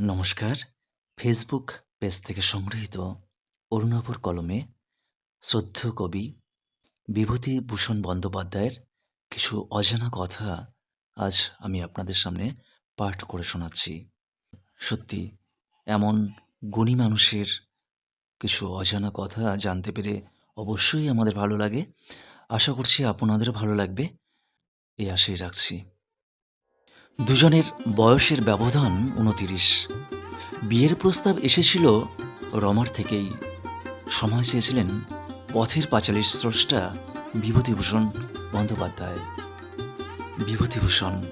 নমস্কার। Facebook page থেকে সংগৃহীত অরুণাভর কলমে শ্রদ্ধেয় কবি বিভূতিভূষণ বন্দ্যোপাধ্যায়ের কিছু অজানা কথা আজ আমি আপনাদের সামনে পাঠ করে শোনাচ্ছি। সত্যি, এমন গুণী মানুষের কিছু অজানা কথা জানতে পেরে অবশ্যই আমাদের ভালো লাগে। আশা করছি আপনাদের ভালো লাগবে। এই আশাই রাখছি। দুজনের বয়সের ব্যবধান উনতিরিশ। বিয়ের প্রস্তাব এসেছিল রমার থেকেই। সময় চেয়েছিলেন পথের পাঁচালীর স্রষ্টা বিভূতিভূষণ বন্দ্যোপাধ্যায়। বিভূতিভূষণ,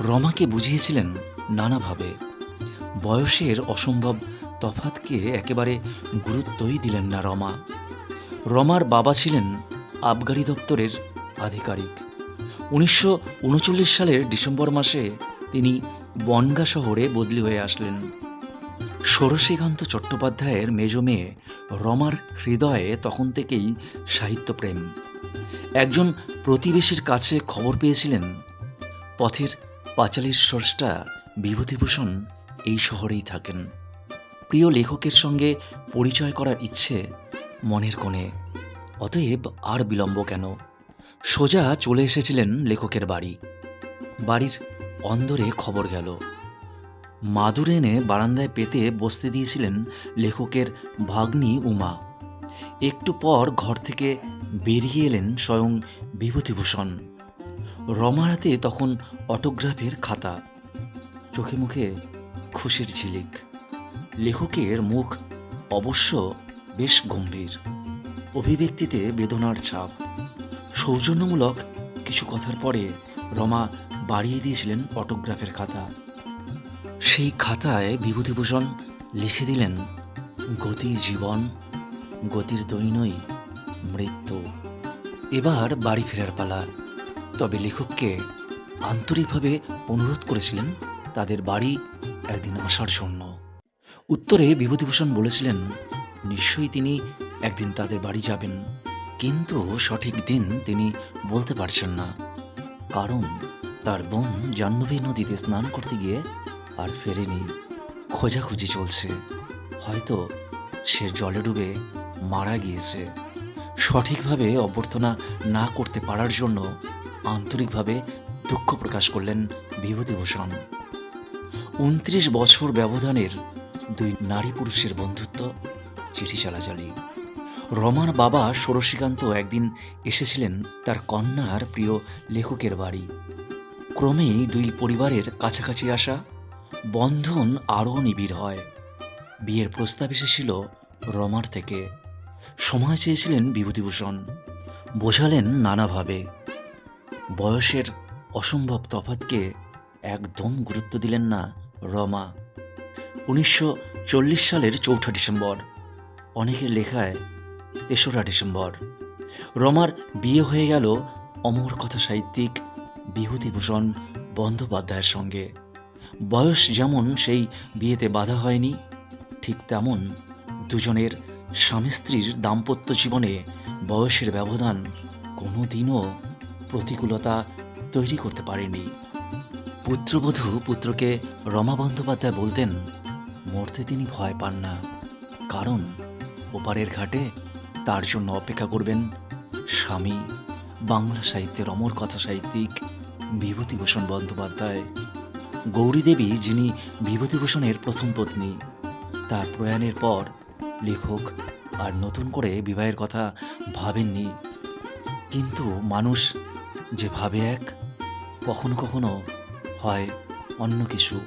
রমাকে বুঝিয়েছিলেন নানাভাবে। বয়সের অসম্ভব তফাতকে একেবারে গুরুত্বই দিলেন না রমা। রমার বাবা ছিলেন আবগারি দপ্তরের আধিকারিক। উনিশশো উনচল্লিশ সালের ডিসেম্বর মাসে তিনি বনগা শহরে বদলি হয়ে আসলেন। ষোড়শীকান্ত চট্টোপাধ্যায়ের মেজ মেয়ে রমার হৃদয়ে তখন থেকেই সাহিত্যপ্রেম। একজন প্রতিবেশীর কাছে খবর পেয়েছিলেন, পথের পাঁচালীর স্রষ্টা বিভূতিভূষণ এই শহরেই থাকেন। প্রিয় লেখকের সঙ্গে পরিচয় করার ইচ্ছে মনের কোণে, অতএব আর বিলম্ব কেন? সোজা চলে এসেছিলেন লেখকের বাড়ি। বাড়ির অন্দরে খবর গেল। মাদুর এনে বারান্দায় পেতে বসতে দিয়েছিলেন লেখকের ভাগ্নি উমা। একটু পর ঘর থেকে বেরিয়ে এলেন স্বয়ং বিভূতিভূষণ। রমার হাতে তখন অটোগ্রাফের খাতা। চোখে মুখে খুশির ঝিলিক। লেখকের মুখ অবশ্য বেশ গম্ভীর। অভিব্যক্তিতে বেদনার ছাপ। সৌজন্যমূলক কিছু কথার পরে রমা বাড়িয়ে দিয়েছিলেন অটোগ্রাফের খাতা। সেই খাতায় বিভূতিভূষণ লিখে দিলেন গতি জীবন, গতির দৈনই মৃত্যু। এবার বাড়ি ফেরার পালা। তবে লেখককে আন্তরিকভাবে অনুরোধ করেছিলেন তাদের বাড়ি একদিন আসার জন্য। উত্তরে বিভূতিভূষণ বলেছিলেন, নিশ্চয়ই তিনি একদিন তাদের বাড়ি যাবেন। কিন্তু সঠিক দিন তিনি বলতে পারছেন না। কারণ তার বোন জাহ্নবী নদীতে স্নান করতে গিয়ে আর ফেরেনি। খোঁজাখুঁজি চলছে। হয়তো সে জলে ডুবে মারা গিয়েছে। সঠিকভাবে অভ্যর্থনা না করতে পারার জন্য আন্তরিকভাবে দুঃখ প্রকাশ করলেন বিভূতিভূষণ। উনত্রিশ বছর ব্যবধানের দুই নারী পুরুষের বন্ধুত্ব, চিঠি চালাচালি। রমার বাবা ষোড়শীকান্ত একদিন এসেছিলেন তার কন্যার প্রিয় লেখকের বাড়ি। ক্রমেই দুই পরিবারের কাছাকাছি আসা, বন্ধন আরও নিবিড় হয়। বিয়ের প্রস্তাব এসেছিল রমার থেকে। সময় চেয়েছিলেন বিভূতিভূষণ। বোঝালেন নানাভাবে। বয়সের অসম্ভব তফাতকে একদম গুরুত্ব দিলেন না রমা। উনিশশো চল্লিশ সালের চৌঠা ডিসেম্বর। অনেকের লেখায় তেসরা ডিসেম্বর। রমার বিয়ে হয়ে গেল অমর কথা সাহিত্যিক বিভূতিভূষণ বন্দ্যোপাধ্যায়ের সঙ্গে। বয়স যেমন সেই বিয়েতে বাধা হয়নি, ঠিক তেমন দুজনের স্বামী স্ত্রীর দাম্পত্য জীবনে বয়সের ব্যবধান কোনো দিনও প্রতিকূলতা তৈরি করতে পারেনি। পুত্রবধূ পুত্রকে রমা বন্দ্যোপাধ্যায় বলতেন, মরতে তিনি ভয় পান না। কারণ ওপারের ঘাটে তার জন্য অপেক্ষা করবেন। স্বামী, বাংলা সাহিত্যের অমর কথা সাহিত্যিক বিভূতিভূষণ বন্দ্যোপাধ্যায়। গৌরীদেবী যিনি বিভূতিভূষণের প্রথম পত্নী, তার প্রয়াণের পর লেখক আর নতুন করে বিবাহের কথা ভাবেননি। কিন্তু মানুষ যে ভাবে এক, কখনো কখনো হয় অন্য কিছু।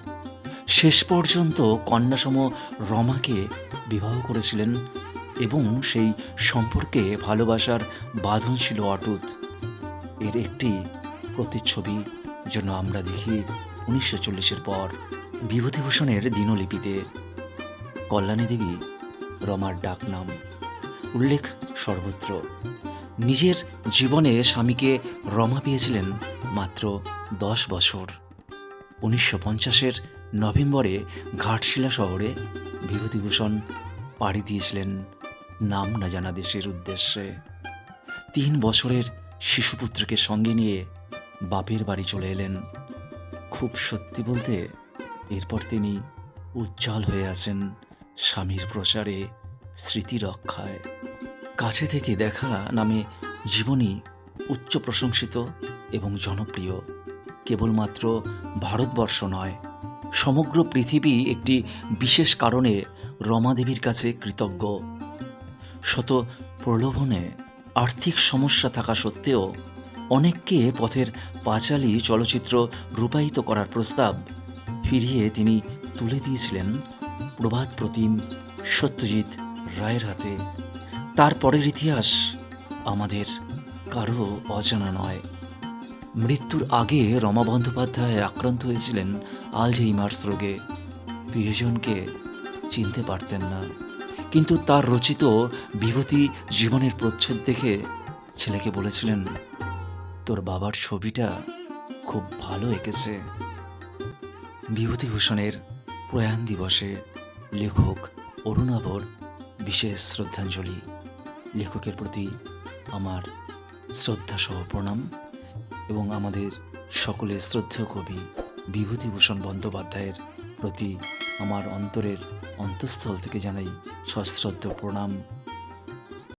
শেষ পর্যন্ত কন্যাসম রমাকে বিবাহ করেছিলেন এবং সেই সম্পর্কে ভালোবাসার বাঁধন ছিল অটুট। এর একটি প্রতিচ্ছবি যেন আমরা দেখি উনিশশো চল্লিশের পর বিভূতিভূষণের দিনলিপিতে। কল্যাণী দেবী রমার ডাক নাম উল্লেখ সর্বত্র। নিজের জীবনে স্বামীকে রমা পেয়েছিলেন মাত্র দশ বছর। উনিশশো পঞ্চাশের নভেম্বরে ঘাটশিলা শহরে বিভূতিভূষণ পাড়ি দিয়েছিলেন নাম না জানা দেশের উদ্দেশ্যে। তিন বছরের শিশুপুত্রকে সঙ্গে নিয়ে বাপের বাড়ি চলে এলেন। খুব সত্যি বলতে এরপর তিনি উজ্জ্বল হয়ে আছেন স্বামীর প্রচারে স্মৃতি রক্ষায়। কাছে থেকে দেখা নামে জীবনী উচ্চ প্রশংসিত এবং জনপ্রিয়। কেবলমাত্র ভারতবর্ষ নয়, সমগ্র পৃথিবী একটি বিশেষ কারণে রমাদেবীর কাছে কৃতজ্ঞ। শত প্রলোভনে আর্থিক সমস্যা থাকা সত্ত্বেও অনেককে পথের পাঁচালী চলচ্চিত্র রূপায়িত করার প্রস্তাব ফিরিয়ে তিনি তুলে দিয়েছিলেন প্রভাত প্রতিম সত্যজিৎ রায়ের হাতে। তারপরের ইতিহাস আমাদের কারও অজানা নয়। মৃত্যুর আগে রমা বন্দ্যোপাধ্যায় আক্রান্ত হয়েছিলেন আলঝেইমার্স রোগে। প্রিয়জনকে চিনতে পারতেন না। কিন্তু তার রচিত বিভূতি জীবনের প্রচ্ছদ দেখে ছেলেকে বলেছিলেন, তোর বাবার ছবিটা খুব ভালো এঁকেছে। বিভূতিভূষণের প্রয়াণ দিবসে লেখক অরুণাভর বিশেষ শ্রদ্ধাঞ্জলি। লেখকের প্রতি আমার শ্রদ্ধাসহ প্রণাম এবং আমাদের সকলের শ্রদ্ধেয় কবি বিভূতিভূষণ বন্দ্যোপাধ্যায়ের প্রতি আমার অন্তরের অন্তঃস্থল থেকে জানাই সশ্রদ্ধ প্রণাম।